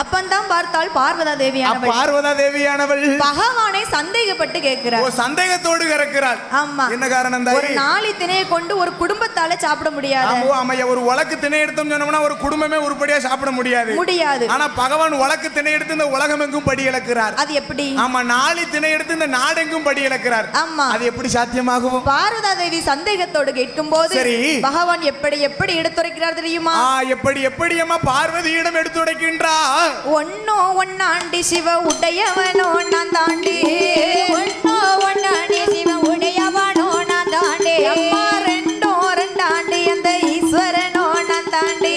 அப்பந்தான் பார்த்தால் பார்வதா அப்ப தேவியானவள் பார்வதா தேவியானவள் பகவானை சந்தேகப்பட்டு ஓ கேட்கிறார் சந்தேகத்தோடு இறக்கிறாள் ஆமா. என்ன காரணம் ஒரு தாய் நாளை திணையை கொண்டு ஒரு குடும்பத்தால சாப்பிட முடியாது. ஆமா ஆமையா ஒரு உலக்கு திணை எடுத்தோம் சொன்னோம்னா ஒரு குடும்பமே உருப்படியா சாப்பிட முடியாது. முடியாது. ஆனா பகவான் உலக்கு திணை எடுத்து இந்த உலகம் எங்கும் படி இழக்கிறார். அது எப்படி? ஆமா நாளை திணை எடுத்து இந்த நாடெங்கும் படி இழக்கிறார். ஆமா. அது எப்படி சாத்தியமாகும்? பார்வதா தேவி சந்தேகத்தோடு கேட்கும் போது சரி. பகவான் எப்படி எப்படி எடுத்துரைக்கிறார் தெரியுமா? எப்படி எப்படி அம்மா பார்வதியிடம் எடுத்து உடைக்கின்றா ஒன்னோ ஒன்னாண்டி சிவ உடையவனோ நான் தாண்டி. ஒன்னோ ஒன்னாண்டி சிவ உடையவனோ நான் தாண்டி. அம்மா ரெண்டோ ரெண்டாண்டி அந்த ஈஸ்வரனோ நான் தாண்டி.